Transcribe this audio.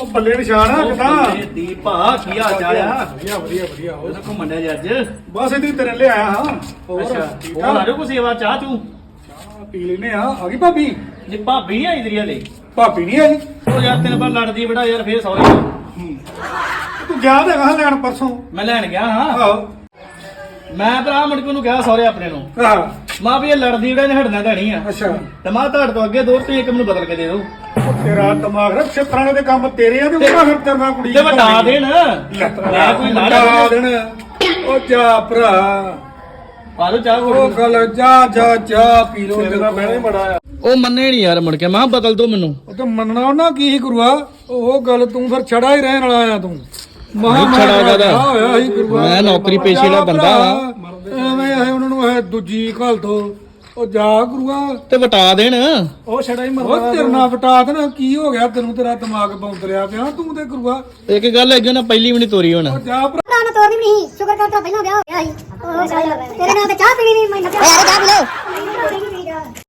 ਉਹ ਬੱਲੇ ਨਿਸ਼ਾਨ ਕਿਦਾਂ? ਦੀਪਾ ਕੀ ਹਾਲ ਚਾਲ ਆ? ਵਧੀਆ ਵਧੀਆ ਵਧੀਆ ਹੋਰ? ਉਹ ਘੁੰਮਣ ਡਿਆ ਜੀ ਅੱਜ? ਬਸ ਇਧਰ ਤੇਰੇ ਲਈ ਆਇਆ ਹਾਂ। ਹੋਰ? ਅੱਛਾ ਠੀਕ ਹੋਰ ਆ ਠਾਕ ਜਾਓ ਕੋਈ ਸੇਵਾ ਚਾਹ ਤੂੰ ਚਾਹ ਪੀ ਲੈਨੇ ਆ ਆ ਗਈ ਭਾਬੀ? ਜੀ ਭਾਬੀ ਨਹੀਂ ਆਈ ਤੇਰੀ ਹਲੇ। ਭਾਬੀ ਨਹੀਂ ਆਈ? ਉਹ ਯਾਰ ਤੈਨੂੰ ਪਰ ਲੜਦੀ ਬੜਾ ਯਾਰ ਫੇਰ ਸੌਰੀ ਤੂੰ ਗਿਆ ਤੇ ਗਾ ਲੈਣ ਪਰਸੋਂ? ਮੈਂ ਲੈਣ ਗਿਆ ਹਾਂ। ਆਹੋ। ਮੈਂ ਭਰਾ ਮੁੜ ਕੇ ਉਹਨੂੰ ਕਿਹਾ ਸੌਰੇ ਆਪਣੇ ਨੂੰ। ਆਹ। ਮਾਂ ਵੀ ਇਹ ਲੜਦੀ ਬੜਾ ਨੇ ਹਟਣਾ ਧਣੀ ਆ। ਅੱਛਾ। ਤੇ ਮਾਂ ਤੁਹਾਡੇ ਤੋਂ ਅੱਗੇ ਦੋ ਤੁਸੀਂ ਇੱਕ ਮੈਨੂੰ ਬਦਲ ਕੇ ਦੇ ਦਿਓ। ਤੇਰਾ ਦਿਮਾਗ ਰੱਖ ਛੇਤਰਾਣੇ ਦੇ ਕੰਮ ਤੇਰੇ ਆ ਤੇ ਉਹਨਾਂ ਫਿਰ ਤੇਰੇ ਕੁੜੀ ਤੇ ਵਟਾ ਦੇਣ। ਮੈਂ ਕੋਈ ਨਾ ਵਟਾ ਦੇਣ। ਉਹ ਜਾ ਭਰਾ। ਪਾ ਦੋ ਚਾਹ ਉਹ ਗੱਲ ਜਾ ਜਾ ਜਾ ਪੀ ਲੋ ਤੇਰਾ ਬਹਿਣਾ ਬੜਾ ਆ। ਉਹ ਮੰਨੇ ਨਹੀਂ ਯਾਰ ਮੁੜ ਕੇ। ਮਾਂ ਬਦਲ ਦੋ ਮੈਨੂੰ। ਉਹ ਤੇ ਮੰਨਣਾ ਉਹਨਾਂ ਕੀ ਗੁਰੂਆ? ਉਹ ਗੱਲ ਤੂੰ ਫਿਰ ਛੜਾ ਹੀ ਰਹਿਣ ਵਾਲਾ ਆ ਤੂੰ। ਮਹਾ ਨਹੀਂ ਛੜਾ ਗੁਰੂਆ। ਮੈਂ ਨੌਕਰੀ ਪੇਸ਼ੇ ਜਾ ਬੰਦਾ ਐਵੇਂ ਨੂੰ ਦੂਜੀ ਘਲ ਤੋਂ ਉਹ ਜਾ ਗੁਰੂਆ। ਤੇ ਵਟਾ ਦੇਣ। ਉਹ ਛੜਾ ਹੀ ਮਰਦਾ ਉਹ ਤੇਰੇ ਨਾਲ ਵਟਾ ਦੇਣਾ ਕੀ ਹੋ ਗਿਆ? ਤੈਨੂੰ ਤੇਰਾ ਦਿਮਾਗ ਬੌਂਦਰਿਆ ਪਿਆ। ਤੂੰ ਤੇ ਗੁਰੂਆ। ਇੱਕ ਗੱਲ ਅੱਗੇ ਨਾ ਪਹਿਲੀ ਵੀ ਨਹੀਂ ਤੋਰੀ ਹੁਣ। ਉਹ ਜਾ ਭਰਾ। ਨੂੰ ਤੋਰਨੀ ਨਹੀਂ ਸ਼ੁਕਰ ਕਰ ਤਾਂ ਪਹਿਲਾਂ ਵਿਆਹ ਹੋ ਗਿਆ ਸੀ। ਤੇਰੇ ਨਾਲ ਤੇ ਚਾਹ ਪੀਣੀ ਨਹੀਂ ਮੈਂ ਲਓ